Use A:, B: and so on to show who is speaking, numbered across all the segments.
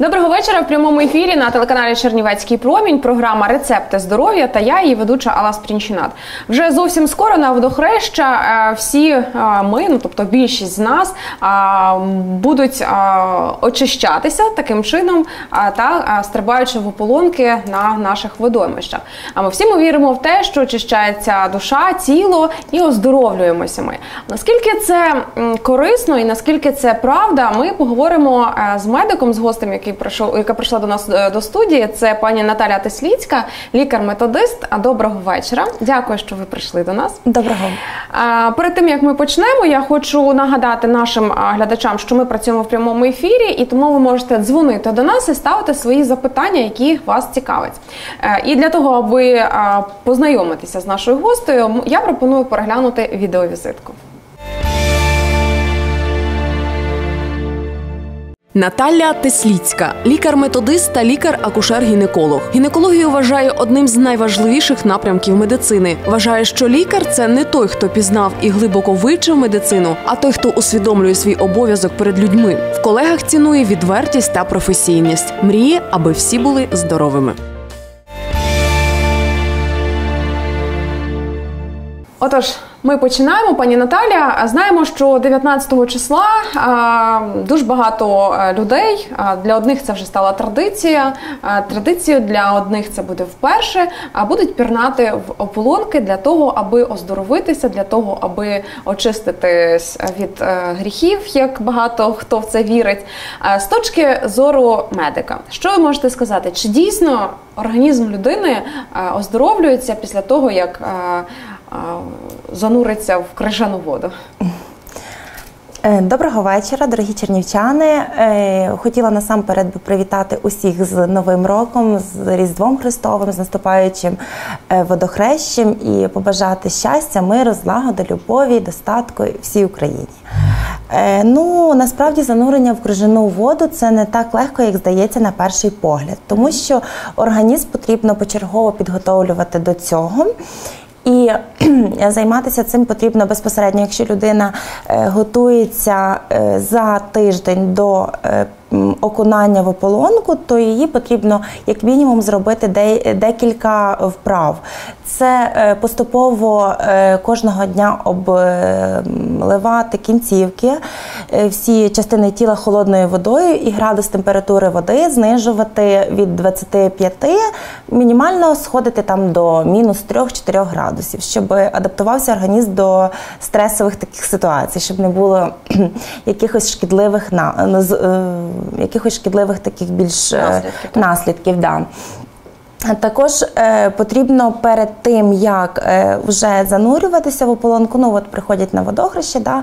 A: Доброго вечора в прямому ефірі на телеканалі Чернівецький промінь. Програма Рецепти здоров'я та я, її ведуча Алла Спрінчинат. Вже зовсім скоро на водохреща е, всі е, ми, ну тобто більшість з нас, е, будуть очищатися таким чином та стрибаючи в ополонки на наших водоймищах. А ми всі ми віримо в те, що очищається душа, тіло і оздоровлюємося. Ми наскільки це корисно і наскільки це правда, ми поговоримо з медиком з гостем, який який прийшов, яка прийшла до нас е, до студії. Це пані Наталя Тесліцька, лікар-методист. Доброго вечора. Дякую, що ви прийшли до нас.
B: Доброго
A: а, перед тим як ми почнемо, я хочу нагадати нашим глядачам, що ми працюємо в прямому ефірі, і тому ви можете дзвонити до нас і ставити свої запитання, які вас цікавить. Е, і для того, аби познайомитися з нашою гостею, я пропоную переглянути відеовізитку.
C: Наталя Тесліцька, лікар-методист та лікар-акушер-гінеколог. Гінекологію вважає одним з найважливіших напрямків медицини. Вважає, що лікар це не той, хто пізнав і глибоко вивчив медицину, а той, хто усвідомлює свій обов'язок перед людьми. В колегах цінує відвертість та професійність. Мріє, аби всі були здоровими.
A: Отож, ми починаємо, пані Наталя. Знаємо, що 19 числа дуже багато е, людей. Для одних це вже стала традиція. Традицією для одних це буде вперше. А будуть пірнати в ополонки для того, аби оздоровитися, для того, аби очиститись від е, гріхів, як багато хто в це вірить. З точки зору медика, що ви можете сказати? Чи дійсно організм людини е, оздоровлюється після того, як зануриться в крижану воду.
B: Е, доброго вечора, дорогі чернівчани. Е, хотіла насамперед би привітати усіх з Новим роком, з Різдвом Христовим, з наступаючим е, водохрещем і побажати щастя, миру, злагоди, любові, достатку всій Україні. Ну насправді занурення в крижану воду це не так легко, як здається на перший погляд, тому що організм потрібно почергово підготовлювати до цього. І займатися цим потрібно безпосередньо, якщо людина е, готується е, за тиждень до е, окунання в ополонку, то її потрібно як мінімум зробити декілька вправ. Це е, поступово е, кожного дня обливати кінцівки, е, всі частини тіла холодною водою і градус температури води знижувати від 25, мінімально сходити там до мінус 3-4 градусів, щоб адаптувався організм до стресових таких ситуацій, щоб не було якихось шкідливих якихось шкідливих таких більш наслідків. наслідків да. Також е, потрібно перед тим, як е, вже занурюватися в ополонку, ну от приходять на водохреще да,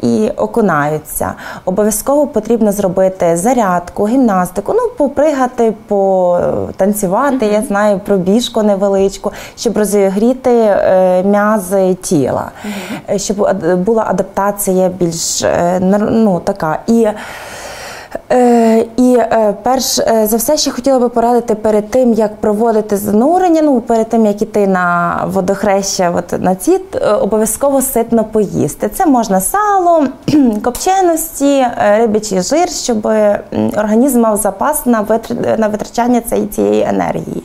B: і окунаються. Обов'язково потрібно зробити зарядку, гімнастику, ну попригати, потанцювати, mm -hmm. я знаю, пробіжку невеличку, щоб розігріти е, м'язи тіла, mm -hmm. щоб була адаптація більш е, ну, така. І Е, І е, перш е, за все, ще хотіла би порадити перед тим, як проводити занурення, ну перед тим як іти на водохреща, от на ці е, обов'язково ситно поїсти. Це можна сало, копченості, рибячий жир, щоб організм мав запас на витрачання цієї енергії.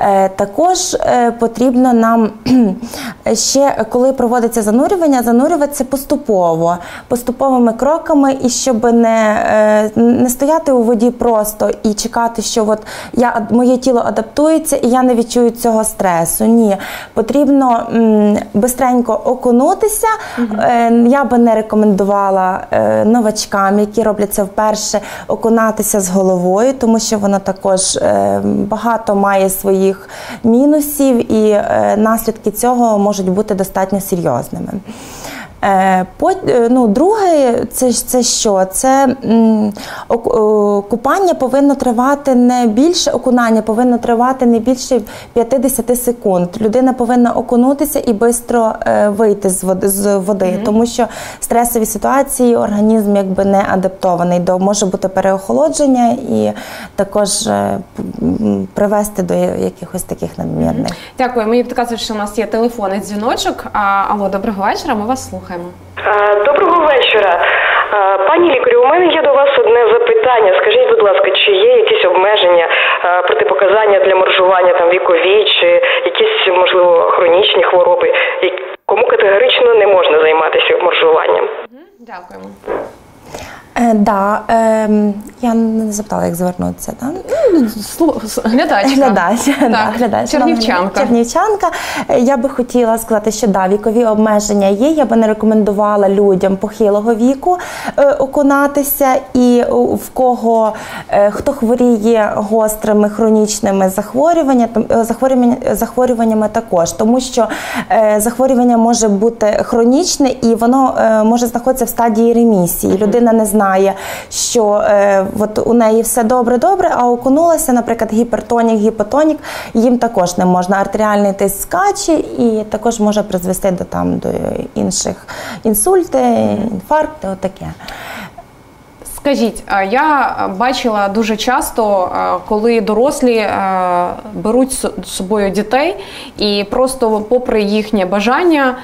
B: Е, також е, потрібно нам ще, коли проводиться занурювання, занурюватися поступово, поступовими кроками, і щоб не е, не стояти у воді просто і чекати, що от я моє тіло адаптується і я не відчую цього стресу. Ні, потрібно бистренько окунутися. Я би не рекомендувала новачкам, які роблять це вперше, окунатися з головою, тому що воно також багато має свої своїх мінусів, і е, наслідки цього можуть бути достатньо серйозними. Е, е, ну, Друге, це це що? Це купання повинно тривати не більше окунання, повинно тривати не більше 50 секунд. Людина повинна окунутися і швидко е, вийти з води, з води mm -hmm. тому що стресові ситуації організм якби не адаптований до може бути переохолодження і також привести до якихось таких надмірних.
A: Дякую. Мені підказують, що у нас є телефонний дзвіночок. Алло, доброго вечора. Ми вас слухаємо слухаємо.
D: Доброго вечора. Пані лікарю, у мене є до вас одне запитання. Скажіть, будь ласка, чи є якісь обмеження протипоказання для моржування там вікові, чи якісь можливо хронічні хвороби, кому категорично не можна займатися моржуванням?
A: Дякуємо.
B: Е, да, е, я не запитала, як звернутися. Да?
A: Глядачка.
B: Глядач,
A: так.
B: да, глядач.
A: Чернівчанка.
B: Чернівчанка. Е, я би хотіла сказати, що да, вікові обмеження є. Я би не рекомендувала людям похилого віку е, окунатися, і в кого е, хто хворіє гострими хронічними захворюваннями, е, захворювання, захворюваннями також, тому що е, захворювання може бути хронічне і воно е, може знаходитися в стадії ремісії. Людина не знає що е, от у неї все добре-добре, а окунулася, наприклад, гіпертонік, гіпотонік, їм також не можна. Артеріальний тиск скаче і також може призвести до там до інших інсульти, інфаркти, отаке.
A: Скажіть, я бачила дуже часто, коли дорослі беруть з собою дітей і просто, попри їхнє бажання,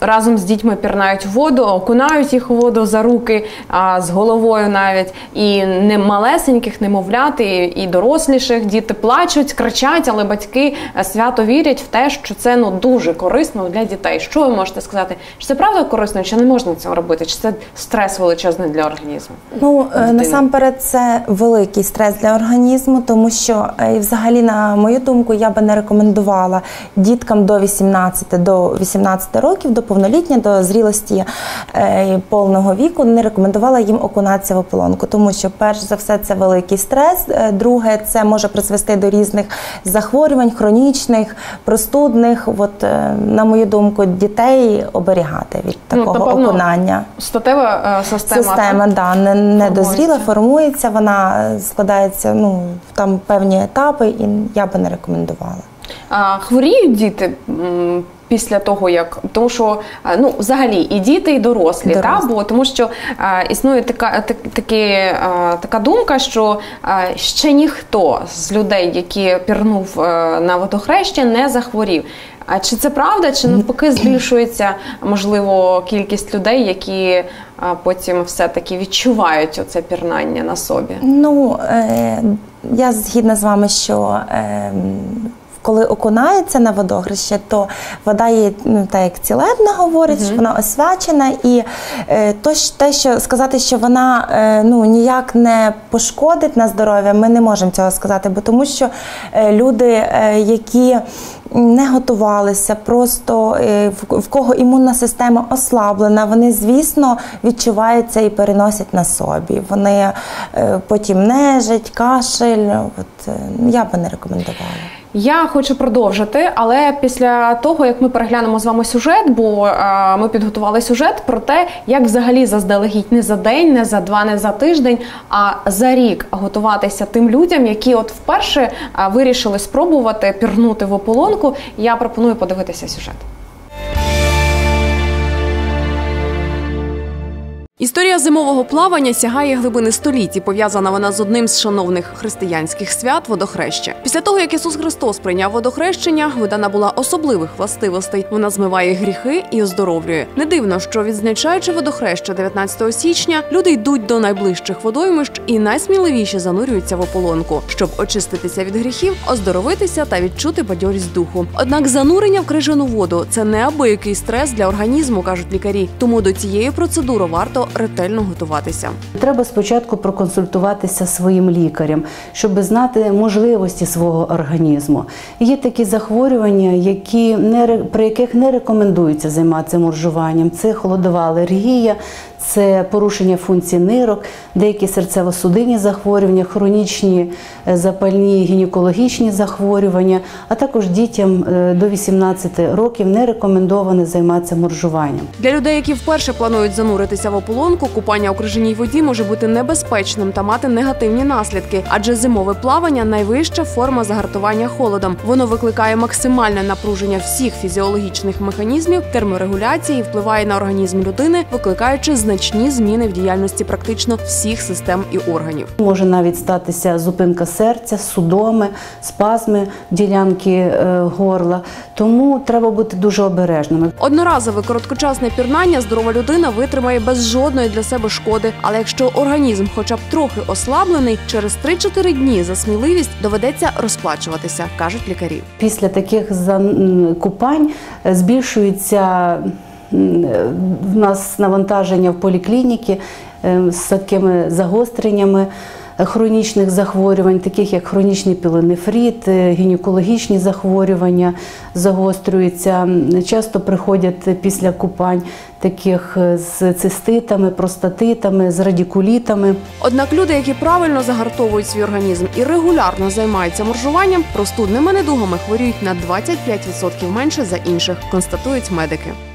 A: разом з дітьми пірнають в воду, окунають їх у воду за руки а, з головою навіть і не малесеньких, немовляти, і доросліших діти плачуть, кричать, але батьки е, свято вірять в те, що це ну дуже корисно для дітей. Що ви можете сказати? Чи це правда корисно, чи не можна цього робити? Чи це стрес величезний для організму?
B: Ну е, Дитини? насамперед, це великий стрес для організму, тому що е, взагалі, на мою думку, я би не рекомендувала діткам до 18 до 18 років років до повноліття, до зрілості е, повного віку не рекомендувала їм окунатися в ополонку, тому що, перш за все, це великий стрес. Е, друге, це може призвести до різних захворювань, хронічних, простудних. От, е, на мою думку, дітей оберігати від ну, такого ну, окунання.
A: Статева система
B: Система, так? да, не, не дозріла, формується, вона складається ну, там певні етапи, і я би не рекомендувала.
A: А, Хворіють діти після того, як тому, що ну взагалі і діти, і дорослі, дорослі. Та? бо тому, що а, існує така так, такі, а, така думка, що а, ще ніхто з людей, які пірнув а, на водохреща, не захворів. А чи це правда, чи навпаки збільшується можливо кількість людей, які а, потім все таки відчувають оце пірнання на собі?
B: Ну е, я згідна з вами, що е, коли окунається на водогрище, то вода є ну, так як цілебна, говорить, угу. що вона освячена, і е, то, те, що сказати, що вона е, ну, ніяк не пошкодить на здоров'я, ми не можемо цього сказати, бо тому що е, люди, е, які не готувалися, просто в, кого імунна система ослаблена, вони, звісно, відчуваються і переносять на собі. Вони потім нежать, кашель. От, я би не рекомендувала.
A: Я хочу продовжити, але після того як ми переглянемо з вами сюжет, бо е, ми підготували сюжет про те, як взагалі заздалегідь не за день, не за два, не за тиждень, а за рік готуватися тим людям, які от вперше е, вирішили спробувати пірнути в ополонку. Я пропоную подивитися сюжет.
C: Історія зимового плавання сягає глибини століть і пов'язана вона з одним з шановних християнських свят водохреща. Після того, як Ісус Христос прийняв водохрещення, вода набула особливих властивостей. Вона змиває гріхи і оздоровлює. Не дивно, що відзначаючи водохреща 19 січня, люди йдуть до найближчих водоймищ і найсміливіше занурюються в ополонку, щоб очиститися від гріхів, оздоровитися та відчути бадьорість духу. Однак занурення в крижану воду це неабиякий стрес для організму, кажуть лікарі. Тому до цієї процедури варто ретельно готуватися.
E: Треба спочатку проконсультуватися своїм лікарем, щоб знати можливості свого організму. Є такі захворювання, які не при яких не рекомендується займатися моржуванням. Це холодова алергія, це порушення функцій нирок, деякі серцево-судинні захворювання, хронічні е, запальні гінекологічні захворювання, а також дітям е, до 18 років не рекомендовано займатися моржуванням.
C: Для людей, які вперше планують зануритися в ополонку, купання у крижаній воді може бути небезпечним та мати негативні наслідки, адже зимове плавання найвища форма загартування холодом. Воно викликає максимальне напруження всіх фізіологічних механізмів терморегуляції і впливає на організм людини, викликаючи значні значні зміни в діяльності практично всіх систем і органів.
E: Може навіть статися зупинка серця, судоми, спазми ділянки е, горла. Тому треба бути дуже обережними.
C: Одноразове короткочасне пірнання здорова людина витримає без жодної для себе шкоди. Але якщо організм, хоча б трохи ослаблений, через 3-4 дні за сміливість доведеться розплачуватися, кажуть лікарі.
E: Після таких купань е, збільшується в нас навантаження в поліклініки е, з такими загостреннями е, хронічних захворювань, таких як хронічний пілонефрит, е, гінекологічні захворювання загострюються. Часто приходять після купань таких е, з циститами, простатитами, з радікулітами.
C: Однак люди, які правильно загартовують свій організм і регулярно займаються моржуванням, простудними недугами хворіють на 25% менше за інших, констатують медики.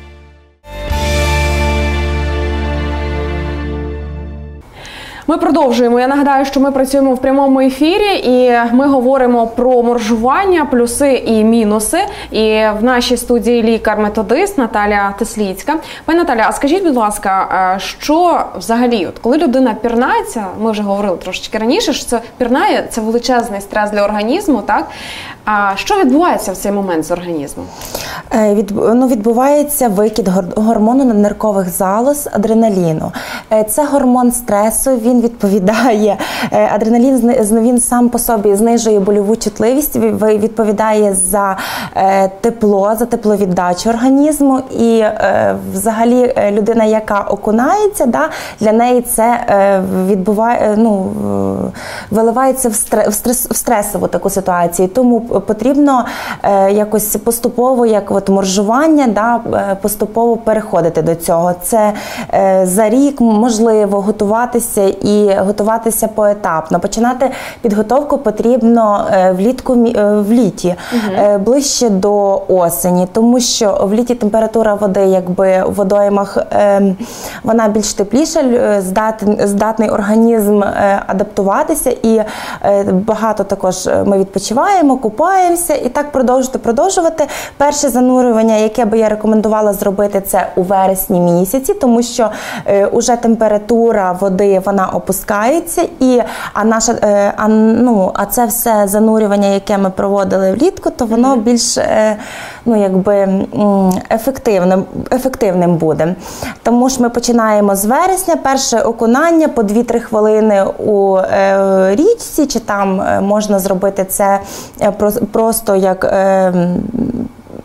A: Ми продовжуємо. Я нагадаю, що ми працюємо в прямому ефірі, і ми говоримо про моржування, плюси і мінуси. І в нашій студії лікар-методист Наталя Тесліцька. Пані Наталя, а скажіть, будь ласка, е, що взагалі, от коли людина пірнається, ми вже говорили трошечки раніше, що це пірнає, це величезний стрес для організму, так? А що відбувається в цей момент з організмом?
B: Е, Від, ну, відбувається викид гор- гормону надниркових залоз адреналіну. Е, Це гормон стресу. Він відповідає. е, Адреналін він сам по собі знижує больову чутливість, відповідає за тепло, за тепловіддачу організму. І взагалі людина, яка окунається, да, для неї це відбуває, ну, виливається в, стре- стрес, в стресову таку ситуацію. Тому потрібно е, якось поступово, як от моржування, да, е, поступово переходити до цього. Це е, за рік можливо готуватися і готуватися поетапно. Починати підготовку потрібно влітку в літі, е, ближче до осені, тому що в літі температура води, якби в водоймах, е, вона більш тепліша, здатен- здатний організм адаптуватися, і багато також ми відпочиваємо, купаємося, і так продовжувати, продовжувати. Перше занурювання, яке би я рекомендувала зробити, це у вересні місяці, тому що е, уже температура води вона опускається, і а наша е, а, ну, а це все занурювання, яке ми проводили влітку, то воно більш е, ну, якби, ефективним, ефективним буде. Тому ж ми починаємо з вересня, перше окунання по 2-3 хвилини у е, річці, чи там е, можна зробити це е, прос- просто як.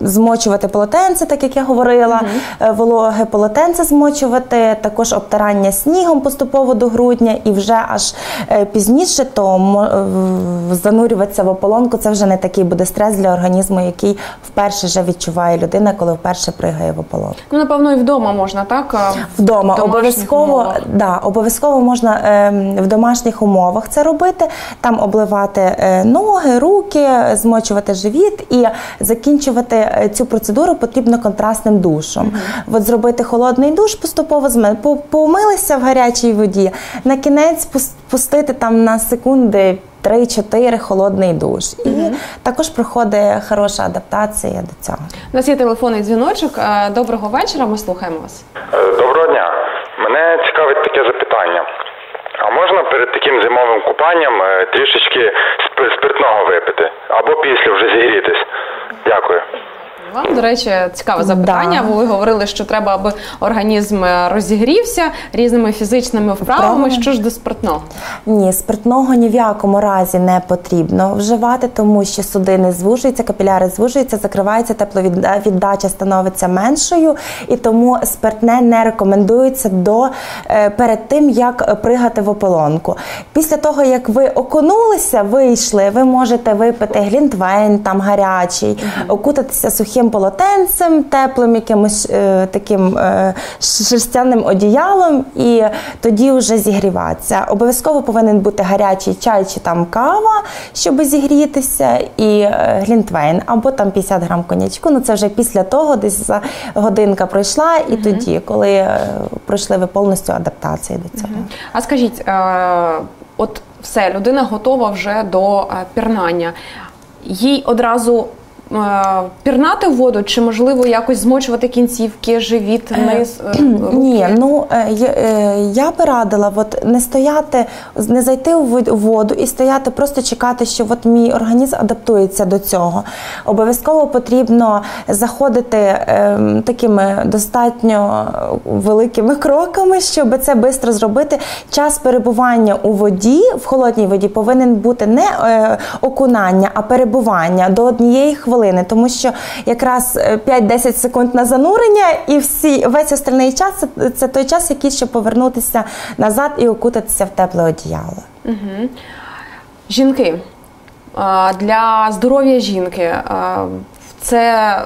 B: Е, Змочувати полотенце, так як я говорила, е, вологе полотенце змочувати, також обтирання снігом поступово до грудня, і вже аж е, пізніше то е, занурюватися в ополонку. Це вже не такий буде стрес для організму, який вперше вже відчуває людина, коли вперше пригає в ополонку.
A: Ну, напевно, і вдома можна, так? е,
B: Вдома
A: в
B: обов'язково да, обов'язково можна ем, в домашніх умовах це робити. Там обливати е, ноги, руки, змочувати живіт і закінчувати е, цю процедуру потрібно контрастним душом. От зробити холодний душ поступово зме- по- помилися в гарячій воді. На кінець пус- пустити там на секунди. 3-4 холодний душ. І також проходить хороша адаптація до цього.
A: У нас є телефонний дзвіночок. Е, Доброго вечора. Ми слухаємо вас.
F: Е, Доброго дня. Мене цікавить таке запитання. А можна перед таким зимовим купанням е, трішечки сп- спиртного випити? Або після вже зігрітись? Дякую.
A: Вам, до речі, цікаве запитання,
B: Да.
A: ви говорили, що треба, аби організм е, розігрівся різними фізичними вправами.
B: Вправами.
A: Що ж до спиртного?
B: Ні, спиртного ні в якому разі не потрібно вживати, тому що судини звужуються, капіляри звужуються, закривається тепловіддача становиться меншою, і тому спиртне не рекомендується до е, перед тим, як пригати в ополонку. Після того, як ви окунулися, вийшли, ви можете випити глінтвейн там гарячий, окутатися сухим полотенцем, теплим якимось е, таким е, шерстяним одіялом, і тоді вже зігріватися. Обов'язково повинен бути гарячий чай чи там кава, щоб зігрітися, і е, глінтвейн, або там 50 грам конячку. Ну це вже після того, десь за годинка пройшла, і тоді, коли е, пройшли ви повністю адаптації до цього.
A: А скажіть, е, от все, людина готова вже до е, пірнання. Їй одразу пірнати воду, чи можливо якось змочувати кінцівки, живіт, низ? е, руки?
B: Ні, ну е, я, е, би радила от, не стояти, не зайти у воду і стояти, просто чекати, що от мій організм адаптується до цього. Обов'язково потрібно заходити ем, такими достатньо великими кроками, щоб це швидко зробити. Час перебування у воді, в холодній воді, повинен бути не е, окунання, а перебування до однієї хвилини, тому що якраз е, 5-10 секунд на занурення, і всі весь остальний час це, це той час, який щоб повернутися назад і окутатися в тепле одіяло.
A: Жінки для здоров'я жінки. Це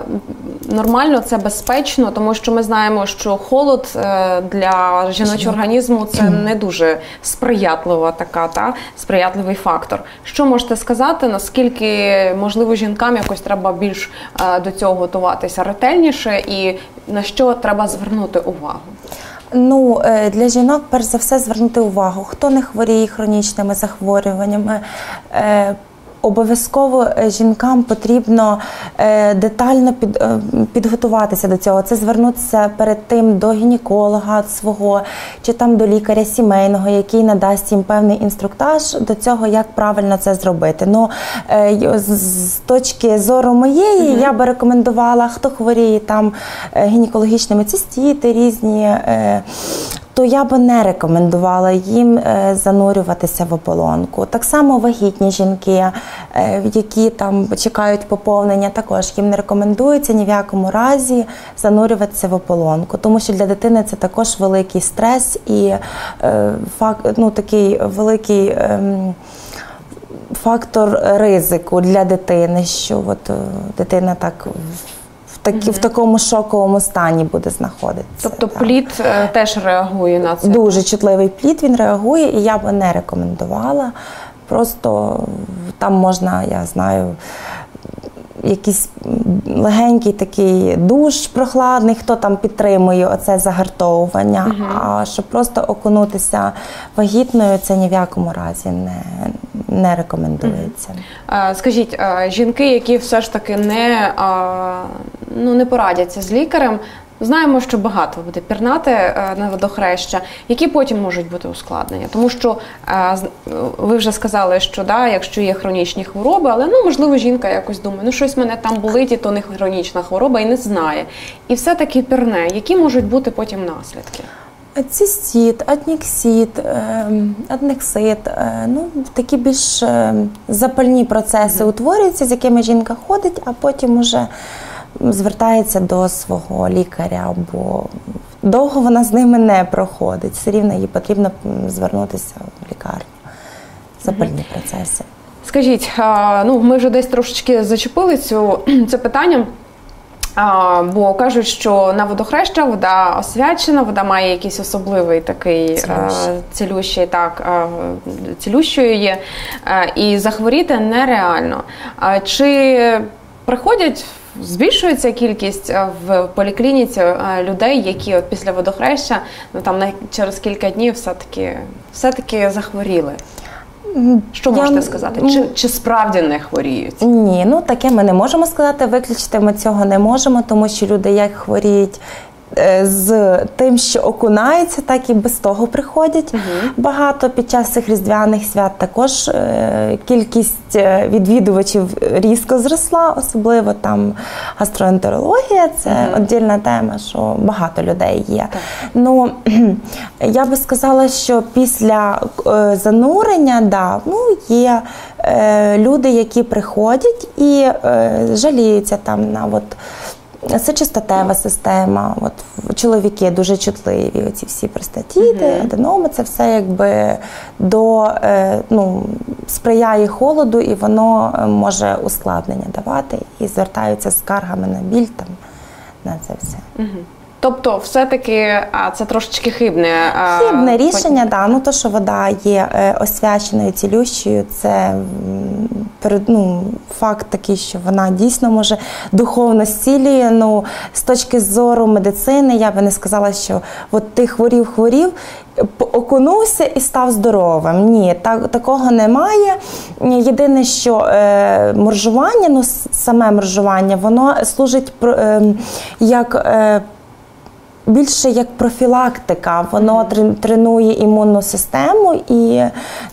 A: нормально, це безпечно, тому що ми знаємо, що холод е, для жіночого організму це не дуже сприятлива така та сприятливий фактор. Що можете сказати? Наскільки можливо жінкам якось треба більш е, до цього готуватися ретельніше, і на що треба звернути увагу?
B: Ну, е, для жінок, перш за все, звернути увагу, хто не хворіє хронічними захворюваннями. Обов'язково е, жінкам потрібно е, детально під, е, підготуватися до цього. Це звернутися перед тим до гінеколога свого чи там до лікаря сімейного, який надасть їм певний інструктаж до цього, як правильно це зробити. Ну, з, точки зору моєї, я би рекомендувала, хто хворіє там гінекологічними цистіти різні. То я би не рекомендувала їм е, занурюватися в ополонку. Так само вагітні жінки, е, які там чекають поповнення, також їм не рекомендується ні в якому разі занурюватися в ополонку, тому що для дитини це також великий стрес і е, факт, ну, такий великий. ем, Фактор ризику для дитини, що от дитина так такі, в такому шоковому стані буде знаходитися.
A: Тобто
B: так.
A: плід е, теж реагує на це.
B: Дуже чутливий плід, він реагує, і я би не рекомендувала. Просто там можна, я знаю, якийсь легенький такий душ прохладний, хто там підтримує оце загартовування. А щоб просто окунутися вагітною, це ні в якому разі не, не рекомендується.
A: Е, Скажіть, е, жінки, які все ж таки не, ну, не порадяться з лікарем, знаємо, що багато буде пірнати е, на водохреща, які потім можуть бути ускладнення. Тому що е, ви вже сказали, що да, якщо є хронічні хвороби, але ну можливо жінка якось думає, ну щось мене там болить, і то не хронічна хвороба, і не знає. І все-таки пірне, які можуть бути потім наслідки?
B: Цистіт, адніксит, ем, аднексит, е, ну такі більш ем, запальні процеси утворюються, з якими жінка ходить, а потім уже звертається до свого лікаря, бо довго вона з ними не проходить. Все рівно їй потрібно звернутися в лікарню. Запальні процеси.
A: Скажіть, ну ми вже десь трошечки зачепили цю це питання. А, бо кажуть, що на водохреща вода освячена, вода має якийсь особливий такий
B: Цілющий.
A: цілющий, так цілющою є, і захворіти нереально. А чи приходять? Збільшується кількість е, в поліклініці е, людей, які от після водохреща ну там на через кілька днів все таки все таки захворіли. Що
B: Я-
A: можете сказати? Чи, чи справді не хворіють?
B: Ні, ну таке ми не можемо сказати. Виключити ми цього не можемо, тому що люди як хворіють. Е, З тим, що окунаються, так і без того приходять. Багато під час цих різдвяних свят також е, кількість е, відвідувачів різко зросла, особливо там гастроентерологія це віддільна тема, що багато людей є. Ну я би сказала, що після занурення, да, ну є люди, які приходять і жаліються там на от. Сечостатева система, от чоловіки дуже чутливі, оці всі простатіти, аденоми, це все якби до е, ну, сприяє холоду, і воно е, може ускладнення давати і звертаються з скаргами на біль там на це все.
A: Тобто, все-таки а, це трошечки хибне. а,
B: Хибне рішення, да. Ну то, що вода є е, освяченою, цілющою, це ну, факт такий, що вона дійсно може духовно зцілює. Ну, з точки зору медицини, я би не сказала, що от ти хворів, хворів. окунувся і став здоровим. Ні, так, такого немає. Єдине, що е, моржування, ну саме моржування, воно служить ем, як. Е, більше як профілактика, воно трен- тренує імунну систему і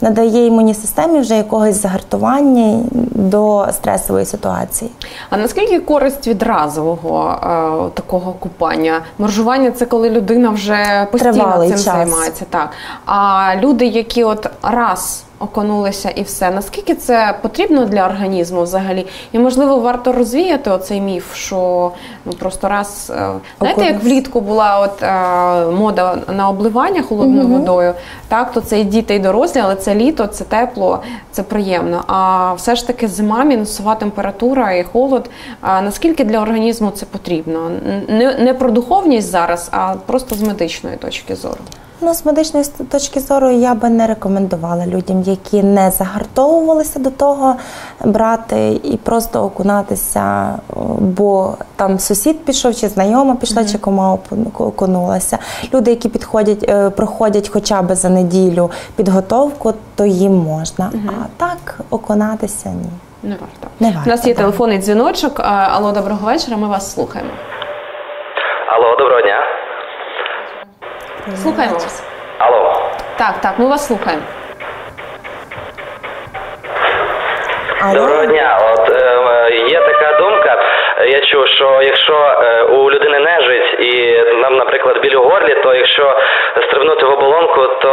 B: надає імунній системі вже якогось загартування до стресової ситуації.
A: А наскільки користь від разового е, такого купання? Моржування це коли людина вже постійно
B: Тривалий
A: цим
B: час.
A: займається. Так. А люди, які от раз окунулися і все, наскільки це потрібно для організму взагалі? І можливо варто розвіяти оцей міф, що ну просто раз е, знаєте, як влітку була от е, мода на обливання холодною водою, так то це і діти, і дорослі, але це літо, це тепло, це приємно. А все ж таки зима, мінусова температура і холод. А наскільки для організму це потрібно? Не, не про духовність зараз, а просто з медичної точки зору.
B: Ну, з медичної точки зору я би не рекомендувала людям, які не загартовувалися до того, брати і просто окунатися, бо там сусід пішов, чи знайома пішла, чи кома окунулася. Люди, які підходять, е, проходять хоча б за неділю підготовку, то їм можна. А так окунатися ні.
A: Не варто.
B: Не варто,
A: У нас є
B: да.
A: телефонний дзвіночок. Алло, доброго вечора. Ми вас слухаємо.
G: Алло, доброго дня.
A: Слухаємо вас.
G: Алло.
A: Так, так, ми вас слухаємо.
G: Доброго дня. От е, є така думка. Я чув, що якщо е, у людини нежить і нам, наприклад, біль у горлі, то якщо стрибнути в оболонку, то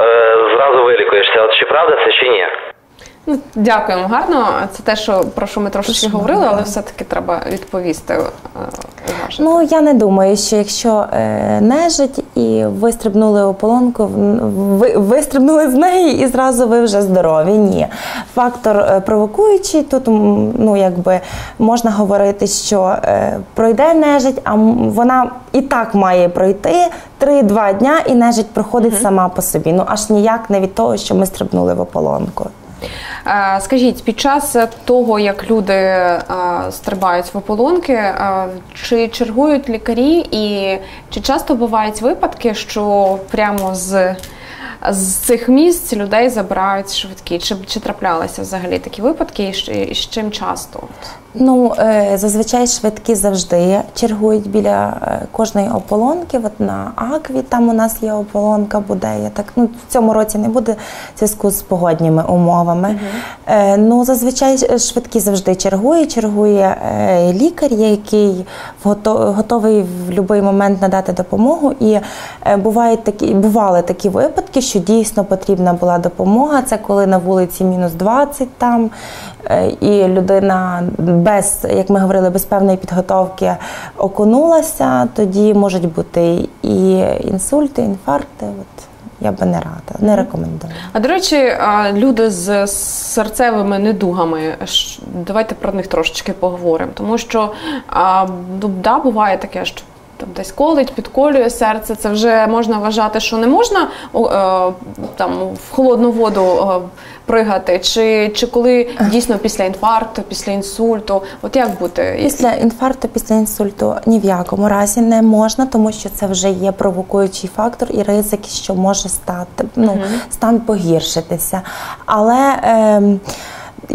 G: е, зразу вилікуєшся. От чи правда це чи ні?
A: Ну, дякуємо гарно. Це те, що про що ми трошки говорили, але все-таки треба відповісти. е.
B: Ну я не думаю, що якщо е, нежить і ви стрибнули у полонку, ви вистрибнули з неї і зразу ви вже здорові. Ні, фактор е, провокуючий. Тут ну якби можна говорити, що е, пройде нежить, а вона і так має пройти 3-2 дня, і нежить проходить сама по собі. Ну аж ніяк не від того, що ми стрибнули в ополонку.
A: Е, Скажіть, під час того, як люди е, стрибають в ополонки, е, чи чергують лікарі, і чи часто бувають випадки, що прямо з, з цих місць людей забирають швидкі? Чи, чи траплялися взагалі такі випадки, і з чим часто?
B: Ну, е, зазвичай швидкі завжди чергують біля е, кожної ополонки. От на Акві там у нас є ополонка, буде. Я так ну в цьому році не буде в зв'язку з погодніми умовами. Е, Ну зазвичай швидкі завжди. Чергує е, лікар, який готовий в будь-який момент надати допомогу. І бувають такі, бували такі випадки, що дійсно потрібна була допомога. Це коли на вулиці мінус 20 там. Е, І людина без, як ми говорили, без певної підготовки окунулася, тоді можуть бути і інсульти, інфаркти. От я би не рада, не рекомендую.
A: А до речі, люди з серцевими недугами, давайте про них трошечки поговоримо. Тому що ну, да, буває таке, що там десь колить, підколює серце. Це вже можна вважати, що не можна е, там в холодну воду е, пригати, чи, чи коли дійсно після інфаркту, після інсульту. От як бути?
B: Після інфаркту, після інсульту ні в якому разі не можна, тому що це вже є провокуючий фактор і ризик, що може стати ну, стан погіршитися. Але ем,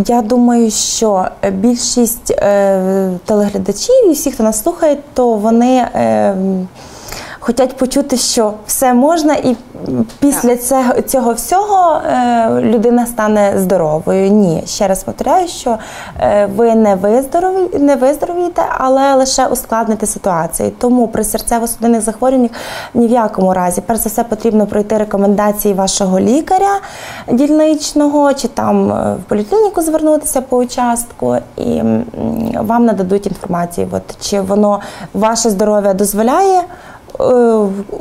B: я думаю, що більшість е, телеглядачів і всі, хто нас слухає, то вони. ем, Хотять почути, що все можна, і після цього, цього всього е, людина стане здоровою. Ні, ще раз повторяю, що е, ви не виздорові, не виздоровієте, але лише ускладните ситуацію. Тому при серцево-судинних захворюваннях ні в якому разі, перш за все, потрібно пройти рекомендації вашого лікаря дільничного, чи там е, в поліклініку звернутися по участку, і вам нададуть інформацію, от, чи воно ваше здоров'я дозволяє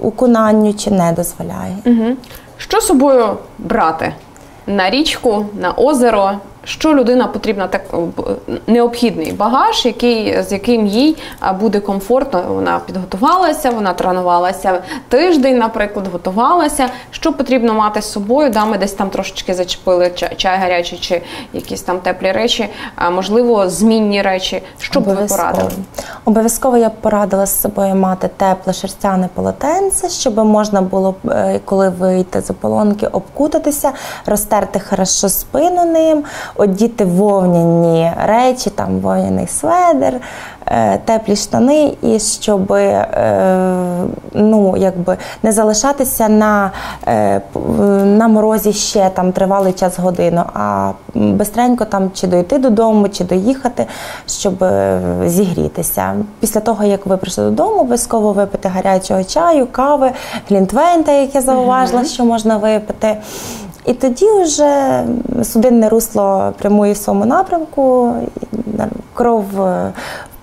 B: уконанню чи не дозволяє.
A: Угу. Що собою брати? На річку, на озеро, що людина потрібна так необхідний багаж, який з яким їй буде комфортно. Вона підготувалася, вона тренувалася тиждень, наприклад, готувалася. Що потрібно мати з собою? Да, ми десь там трошечки зачепили чай гарячий чи якісь там теплі речі, а можливо, змінні речі. Що б ви порадили?
B: Обов'язково я б порадила з собою мати тепле шерстяне полотенце, щоб можна було е, коли вийти з ополонки, обкутатися, розтерти хорошо спину ним, одіти вовняні речі, там вовняний сведер, е, теплі штани, і щоб е, ну, якби не залишатися на на морозі ще там тривалий час годину, а бистренько там чи дойти додому, чи доїхати, щоб зігрітися. Після того, як ви прийшли додому, обов'язково випити гарячого чаю, кави, глінтвейн, як я зауважила, що можна випити. І тоді вже судинне русло прямує в своєму напрямку, кров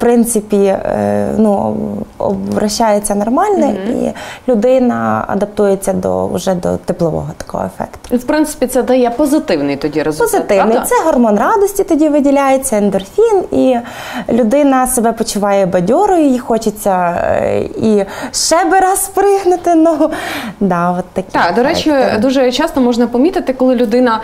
B: принципі е, ну, обращається нормально, mm-hmm. і людина адаптується до вже до теплового такого ефекту.
A: В принципі, це дає позитивний тоді результат.
B: Позитивний.
A: Правда?
B: Це гормон радості тоді виділяється, ендорфін, і людина себе почуває бадьорою, їй хочеться е, і ще би раз пригнути. Ну, да, от такі
A: Так, до речі, дуже часто можна помітити, коли людина,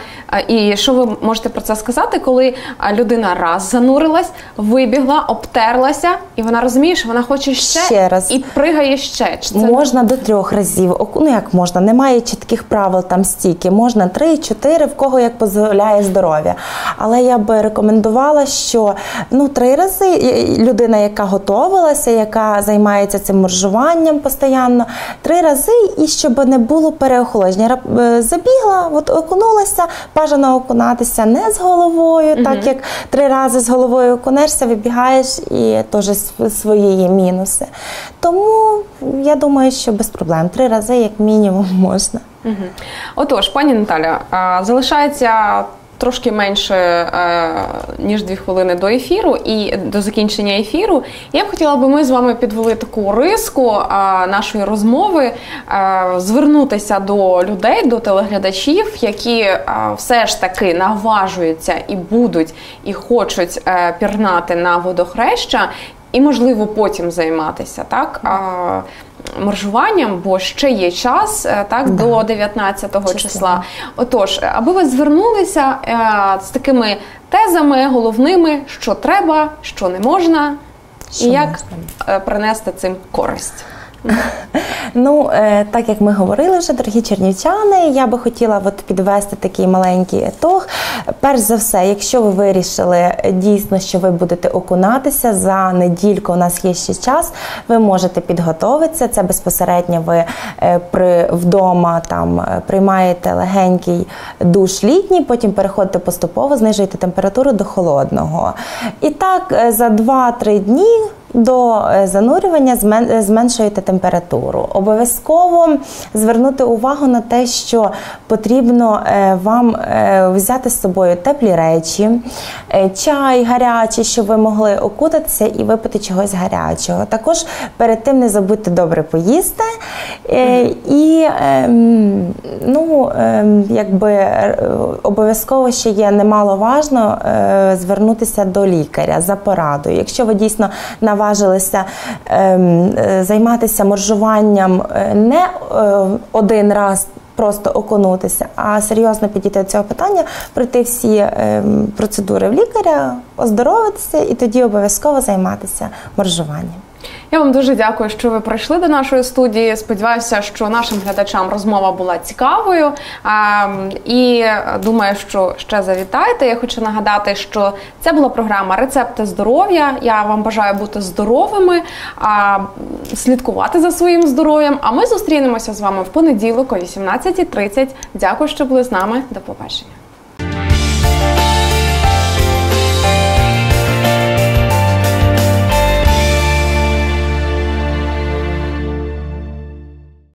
A: і що ви можете про це сказати, коли людина раз занурилась, вибігла, обтерла, втерлася, і вона розуміє, що вона хоче ще,
B: ще раз.
A: і пригає ще.
B: Чи це можна до трьох разів. Ну як можна? Немає чітких правил там стільки. Можна три, чотири, в кого як дозволяє здоров'я. Але я би рекомендувала, що ну три рази людина, яка готувалася, яка займається цим моржуванням постійно, три рази, і щоб не було переохолодження. Е, забігла, от окунулася, бажано окунатися не з головою, так як три рази з головою окунешся, вибігаєш і теж свої є мінуси. Тому я думаю, що без проблем три рази, як мінімум, можна.
A: Угу. Отож, пані Наталя, залишається трошки менше е, ніж дві хвилини до ефіру і до закінчення ефіру. Я б хотіла, би ми з вами підвели таку риску е, нашої розмови, е, звернутися до людей, до телеглядачів, які все ж таки наважуються і будуть, і хочуть пірнати на водохреща, і можливо потім займатися так маршуванням, бо ще є час е, так да. до 19 го числа. Отож, аби ви звернулися е, з такими тезами головними, що треба, що не можна, що і як. Е, принести цим користь.
B: Ну, е, так як ми говорили вже, дорогі чернівчани, я би хотіла от підвести такий маленький етог. Перш за все, якщо ви вирішили дійсно, що ви будете окунатися за недільку, у нас є ще час, ви можете підготуватися. Це безпосередньо ви е, при вдома там е, приймаєте легенький душ літній, потім переходите поступово, знижуєте температуру до холодного. І так за 2-3 дні. До е, занурювання е, зменшуєте температуру. Обов'язково звернути увагу на те, що потрібно е, вам взяти з собою теплі речі, чай гарячий, щоб ви могли окутатися і випити чогось гарячого. Також перед тим не забудьте добре поїсти. І ем, ну, ем, якби обов'язково ще є немаловажно звернутися до лікаря за порадою. Якщо ви дійсно на наважилися ем, е, займатися моржуванням е, не е, один раз. Просто окунутися, а серйозно підійти до цього питання, пройти всі е, процедури в лікаря, оздоровитися і тоді обов'язково займатися моржуванням.
A: Я вам дуже дякую, що ви прийшли до нашої студії. Сподіваюся, що нашим глядачам розмова була цікавою. І думаю, що ще завітаєте. Я хочу нагадати, що це була програма Рецепти здоров'я. Я вам бажаю бути здоровими, слідкувати за своїм здоров'ям. А ми зустрінемося з вами в понеділок о 18.30. Дякую, що були з нами. До побачення.